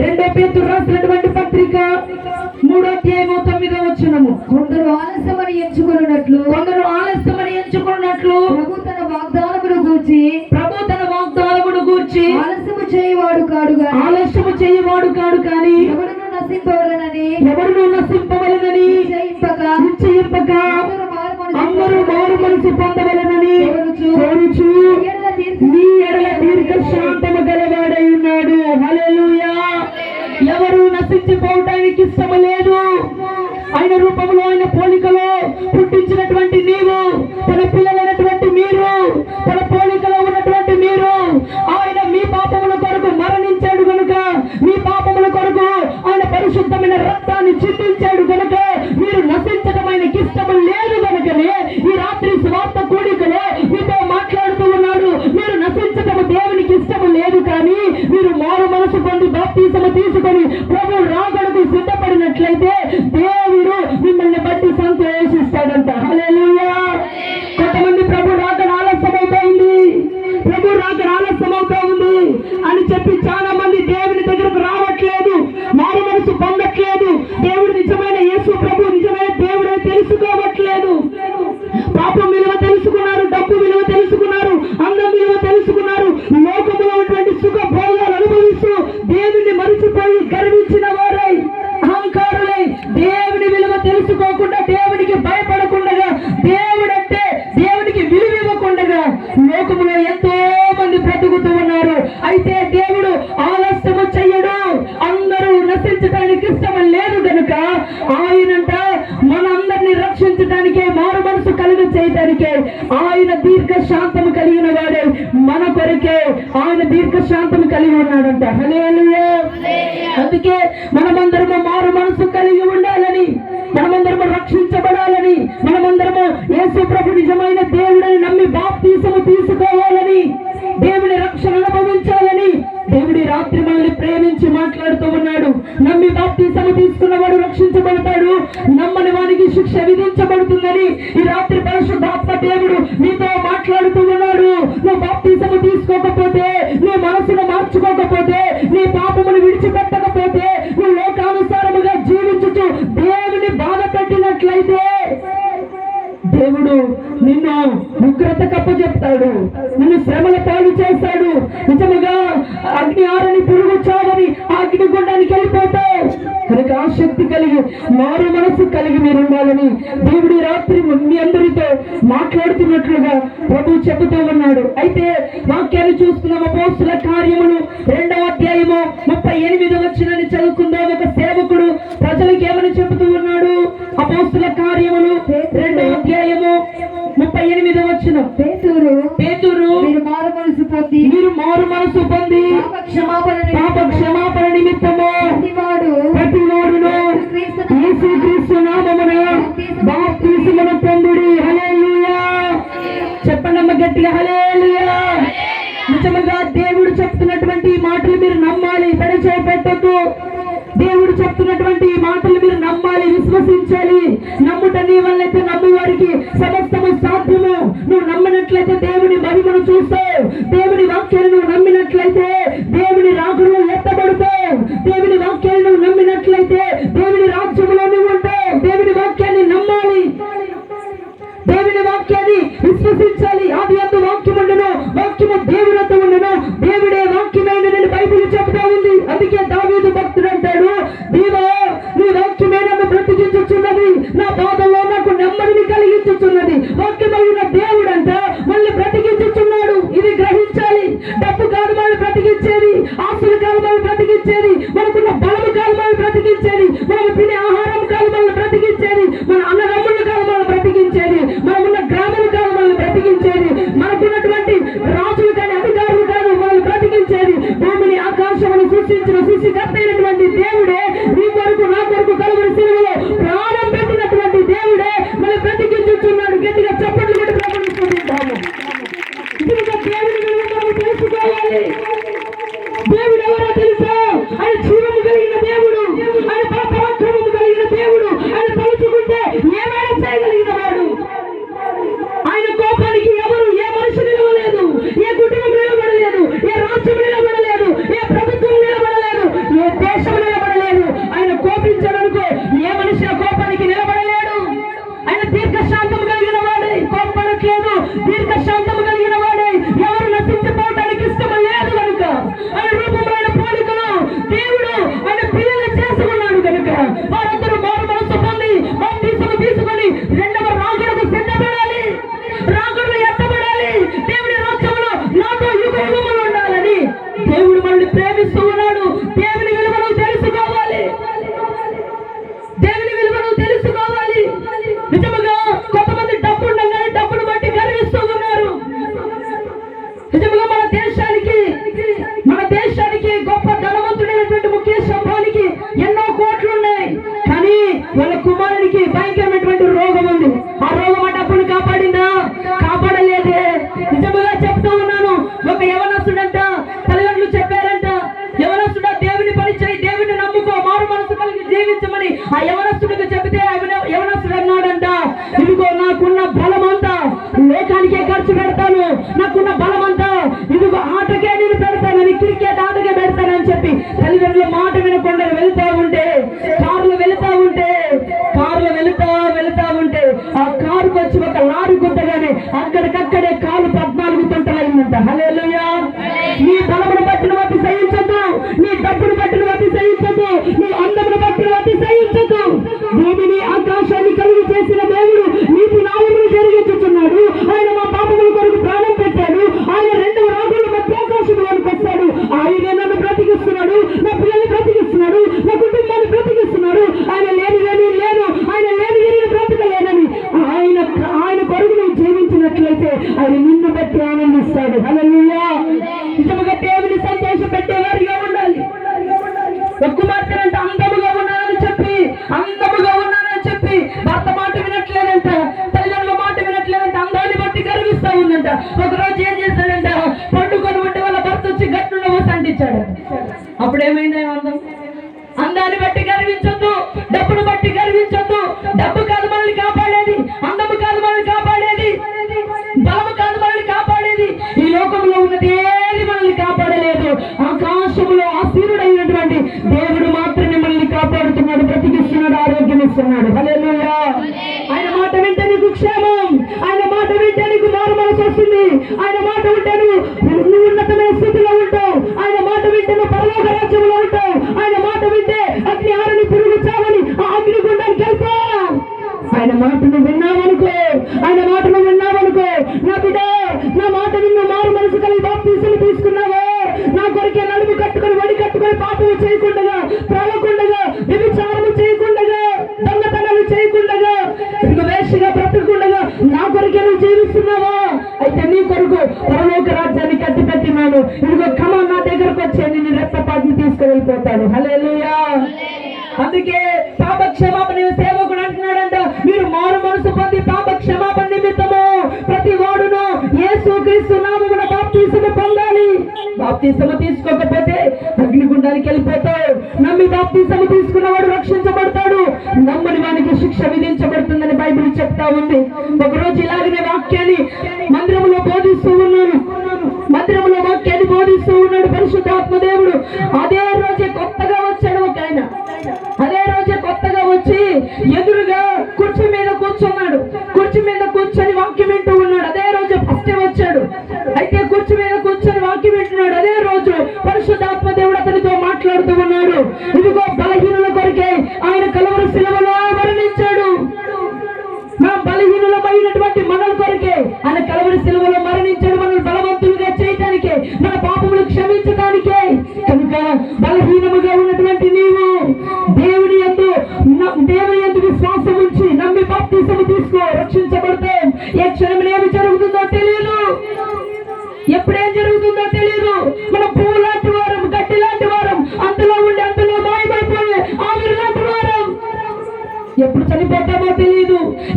రెండో పేతురు రాసినటువంటి పత్రిక మూడో అధ్యాయము తొమ్మిదో వచ్చినము కొందరు ఆలస్యమని ఎంచుకున్నట్లు కొందరు ఆలస్యమని ఎంచుకున్నట్లు ప్రభు తన వాగ్దానమును గూర్చి ప్రభు తన వాగ్దానమును గూర్చి ఆలస్యము చేయవాడు కాడుగా ఆలస్యము చేయవాడు కాడు కానీ ఎవడును నశింపవలనని ఎవరినూ నశింపవలనని నిశ్చయింపక నిశ్చయింపక అందరూ మారు మనసు పొందవలనని కోరుచు. నీ ఎడల దీర్ఘ శాంతము గలవాడై ఉన్నాడు. హల్లెలూయా. ఎవరు నశించిపోవటానికి ఇష్టము లేదు. ఆయన రూపంలో ఆయన పోలికలో పుట్టించినటువంటి నీవు తన పిల్లలైనటువంటి మీరు తన పోలికలో ఉన్నటువంటి మీరు ఆయన మీ పాపముల కొరకు మరణించాడు కనుక మీ పాపముల కొరకు ఆయన పరిశుద్ధమైన రక్తాన్ని చిందించాడు కనుక మీరు నశించడం ఆయనకి ఇష్టం లేదు ఆయన దీర్ఘ శాంతము కలిగిన వాడే మన కొరకే ఆయన దీర్ఘ శాంతము కలిగి ఉన్నాడంట. అందుకే మనమందరము మారు మనసు కలిగి ఉండాలని మనమందరము రక్షించబడాలని మనమందరము యేసు ప్రభు నిజమైన దేవుడని నమ్మి బాప్తీసము తీసుకోవాలని దేవుని రక్షణ అనుభవించాలని దేవుడి రాత్రి మనల్ని ప్రేమించి మాట్లాడుతూ ఉన్నాడు. నమ్మి బాప్తీసము తీసుకున్నవాడు శిక్ష విధించబడుతుందని ఈ రాత్రి పరిశుద్ధాత్మ దేవుడు నీతో మాట్లాడుతూ ఉన్నాడు నువ్వు బాప్తీసము తీసుకోకపోతే నువ్వు మనసును మార్చుకోకపోతే నీ పాపమును విడిచిపెట్టకపోతే నువ్వు లోకానుసారముగా జీవించుచు దేవుని బాధ పెట్టినట్లయితే దేవుడు నిన్ను ఉగ్రత కప్ప చెప్తాడు నిన్ను శ్రమల పాలు చేస్తాడు. నిజముగా అగ్ని ఆరని పురుగు చావని ఆ అగ్ని గుండానికి వెళ్ళిపోతావు. కనుక ఆసక్తి కలిగి మారు మనసు కలిగి మీరు ఉండాలని దేవుడి రాత్రి మీ అందరితో మాట్లాడుతున్నట్లుగా ప్రభు చెబుతూ ఉన్నాడు. అయితే వాక్యాన్ని చూసుకున్నాము పోస్తుల కార్యములు రెండవ అధ్యాయము ముప్పై ఎనిమిది వచ్చినని చదువుకుందాం. ఒక సేవకుడు ప్రజలకు ఏమని చెబుతూ ఉన్నాడు? అపోస్తుల కార్యములు రెండవ అధ్యాయము ముప్పై ఎనిమిది వచ్చిన పేతురు పేతురు మీరు మారు మనసు పొంది. మీరు మారు మనసు పొంది. క్షమాపణ పాప క్షమాపణ నిమిత్తము. ప్రతివాడు ప్రతి వాడును యేసుక్రీస్తు నామమున బాప్తీసమును పొందుడి. హల్లెలూయా. చెప్పండమ్మ గట్టిగా హల్లెలూయా. నిజముగా దేవుడు చెప్తున్నటువంటి మాటలు మీరు నమ్మాలి. పరిచయ పెట్టద్దు. దేవుడు చెప్తున్నటువంటి ఈ మాటలు మీరు నమ్మాలి విశ్వసించాలి. నమ్ముట నీ వల్లైతే నమ్మి వారికి సమస్తము సాధ్యము. నువ్వు నమ్మినట్లయితే దేవుని మహిమను చూస్తావు. దేవుని వాక్యాన్ని నువ్వు నమ్మినట్లయితే దేవుని రాకులు ఎత్తబడతావు. దేవుని వాక్యాన్ని నువ్వు నమ్మినట్లయితే దేవుని రాజ్యములు బ్రతికించేది. మనకున్న బలము కాలు మనల్ని బ్రతికించేది. మనం తినే ఆహారం కాలు మనల్ని బ్రతికించేది. మన అన్న ఉందంట రోజు ఏం చేశాడంట పండుకొని ఉంటే వాళ్ళ భర్త వచ్చి గట్టులో అంటించాడు. అప్పుడు ఏమైంది? ఆ అందం అందాన్ని బట్టి గర్వించొద్దు డబ్బును బట్టి గర్వించొద్దు. డబ్బు కాదు మనల్ని కాపాడేది అందము కాదు మనల్ని కాపాడేది బలము కాదు మనల్ని కాపాడేది. ఈ లోకంలో ఉన్నది ఏది మనల్ని కాపాడలేదు. ఆకాశంలో ఆశీనుడైనటువంటి దేవుడు మాత్రమే మనల్ని కాపాడుతున్నాడు బ్రతికిస్తున్నాడు ఆరోగ్యం ఇస్తున్నాడు హల్లెలూయా. వింటే నీకు క్షేమం ఆయన మాట వింటే నీకు మారు మనసు వస్తుంది. ఆయన మాట వింటే నువ్వు ఉన్నతమైన స్థితిలో ఉంటావు. ఆయన మాట వింటే నువ్వు పరలోక రాజ్యంలో ఉంటావు. ఆయన మాట వింటే అగ్ని ఆరని పురుగు చావని ఆ అగ్ని గుండానికి వెళ్తావు ఆయన మాటను విన్నావనుకో. ఆయన మాటను విన్నావనుకో. నా బిడ్డ నా మాట విన్న మారు మనసు కలిగి బాప్తీసులు తీసుకున్నావో. నా కొరికే నలుపు కట్టుకొని వడి కట్టుకొని పాపము చేయకుండా త్రాగకుండగా కట్టి ఇదిగో కమ నా దగ్గరకు వచ్చే నేను రెప్పపాటిని తీసుకువెళ్ళిపోతాను. హల్లెలూయా అందుకే పాప క్షమాపణ సేవకుడు అంటున్నాడంట. మీరు మారు మనసు పొంది పాప క్షమాపణ నిమిత్తము ప్రతి వాడును యేసు క్రీస్తు నామమున బాప్తీసము పొందాలి. బాప్తీసము తీసుకోకపోతే అగ్నిగుండానికి వెళ్ళిపోతాడు. నమ్మి బాప్తీసము తీసుకున్నవాడు రక్షించబడతాడు. నమ్మని వానికి శిక్ష విధించబడుతుందని బైబిల్ చెప్తా ఉంది. ఒకరోజు ఇలాగనే వాక్యాన్ని మందిరంలో బోధిస్తూ బోధిస్తూ ఉన్నాడు పరిశుద్ధాత్మ దేవుడు. అదే రోజే కొత్తగా వచ్చాడు ఒక ఆయన.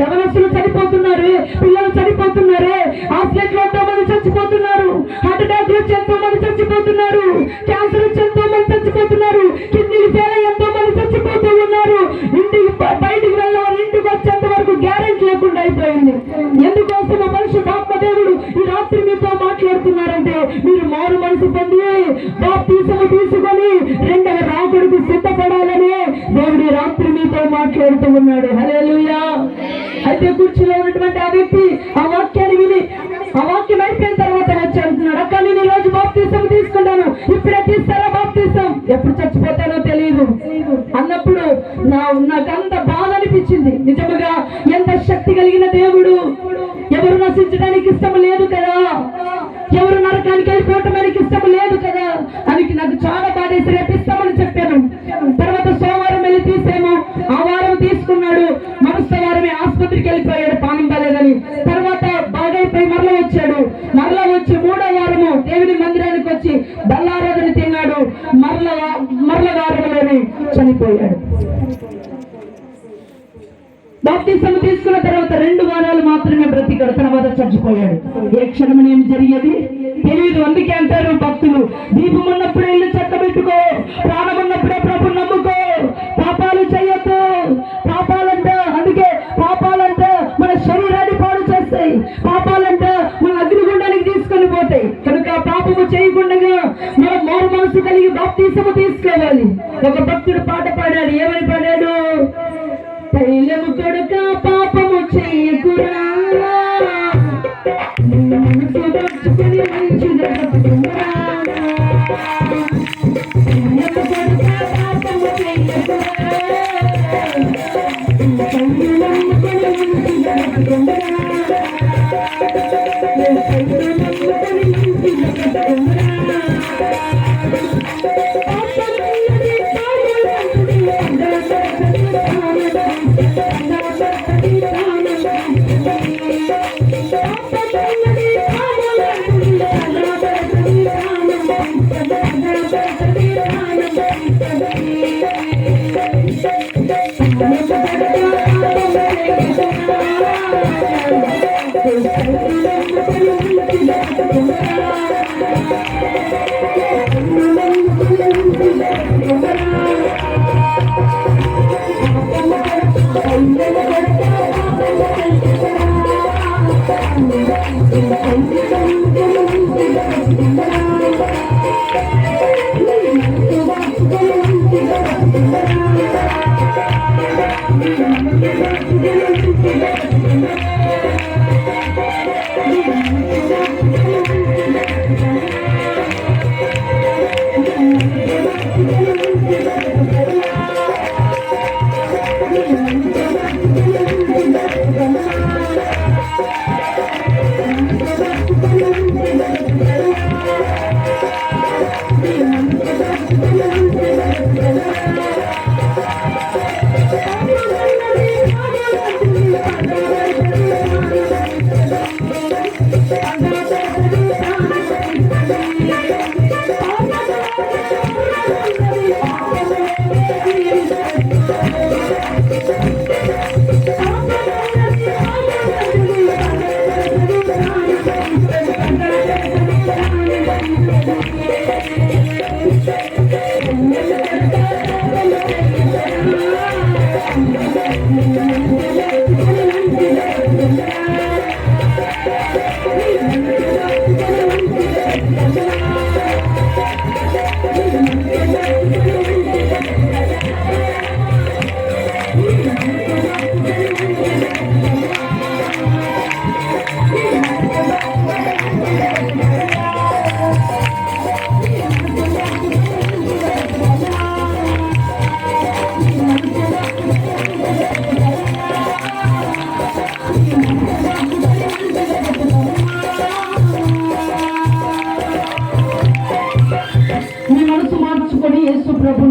యవనస్తులు చనిపోతున్నారు పిల్లలు చనిపోతున్నారు హాస్పిటల్ ఎంతో మంది చచ్చిపోతున్నారు హార్ట్ అటాక్ వచ్చి ఎంతో మంది చచ్చిపోతున్నారు క్యాన్సర్ రాత్రి మీతో మాట్లాడుతున్నారంటే మీరు మారు మనసు పొంది బాప్తీసము తీసుకొని రెండవ రాకుడికి సిద్ధపడాలని దేవుడి రాత్రి మీతో మాట్లాడుతూ ఉన్నాడు. హల్లెలూయా. అయితే కుర్చీలో ఉన్నటువంటి ఆ వ్యక్తి ఆ వాక్యాన్ని విని ఆ వాక్యం అయిపోయిన తర్వాత వచ్చి అంటున్నాడు అక్క నేను ఈ రోజు బాప్తీసం తీసుకున్నాను ఇప్పుడే తీస్తారా బాప్తీసం? ఎప్పుడు చచ్చిపోతానో తెలియదు అన్నప్పుడు నా నాకంత బాధ అనిపించింది. నిజముగా ఎంత శక్తి కలిగిన దేవుడు. ఎవరు నశించడానికి ఇష్టం లేదు కదా? ఎవరు నరకానికి వెళ్ళిపోవటం ఆయనకి ఇష్టం లేదు కదా? అని నాకు చాలా బాధేసి రేపు ఇస్తామని చెప్పాను. తర్వాత సోమవారం వెళ్ళి తీసేమో. ఆ వారం తీసుకున్నాడు. మరుస వారమే ఆసుపత్రికి వెళ్ళిపోయాడు మర్చిపోయాడు. ఏ క్షణం ఏం జరిగేది? తెలియదు అందుకే అంటారు భక్తులు దీపం ఉన్నప్పుడే ఇల్లు చక్కబెట్టుకో ప్రాణం ఉన్నప్పుడే ప్రభు నమ్ముకో. పాపాలు చేయొద్దు. పాపాలంట అందుకే పాపాలంట మన శరీరాన్ని పాడు చేస్తాయి. పాపాలంట మన అగ్నిగుండానికి తీసుకొని పోతాయి. కనుక పాపము చేయకుండా మన మోరు మనసు కలిగి భక్తి తీసుకోవాలి. ఒక భక్తుడు పాట పాడాడు. ఏమని పాడాడు? తైలము కొడుక మీ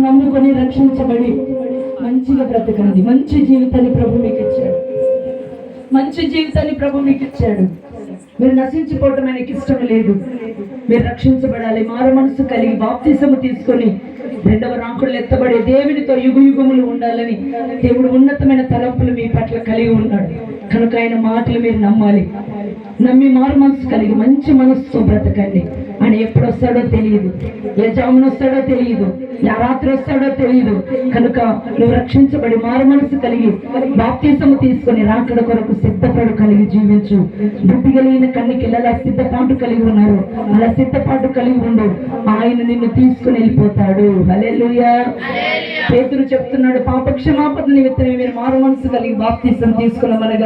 నమ్ముకొని రక్షించబడి మంచిగా బ్రతకండి. మంచి జీవితాన్ని ప్రభు మీకు ఇచ్చాడు మంచి జీవితాన్ని ప్రభు మీకు ఇచ్చాడు మీరు నశించిపోవటం ఆయనకి ఇష్టం లేదు. మీరు రక్షించబడాలి. మారు మనసు కలిగి బాప్తిసము తీసుకొని రెండవ రాంకుడు ఎత్తబడే దేవునితో యుగ యుగములు ఉండాలని దేవుడు ఉన్నతమైన తలంపులు మీ పట్ల కలిగి ఉన్నాడు. కనుక ఆయన మాటలు మీరు నమ్మాలి. నమ్మి మారు మనసు కలిగి మంచి మనసుతో బ్రతకండి. ఆయన ఎప్పుడు వస్తాడో తెలియదు ఏ జామున వస్తాడో తెలియదు ఏ రాత్రి వస్తాడో తెలియదు కనుక నువ్వు రక్షించబడి మారు మనసు కలిగి బాప్తీసము తీసుకొని రాకడ కొరకు సిద్ధపాటు కలిగి జీవించు. బుద్ధి కలిగిన కన్నికి ఎలా సిద్ధపాటు కలిగి ఉన్నారు. అలా సిద్ధపాటు కలిగి ఉండు. ఆయన నిన్ను తీసుకుని వెళ్ళిపోతాడు. హల్లెలూయా. పేతురు చెప్తున్నాడు పాప క్షమాపణ నిమిత్తమే మీరు మారు మనసు కలిగి బాప్తీసం తీసుకున్నామనగా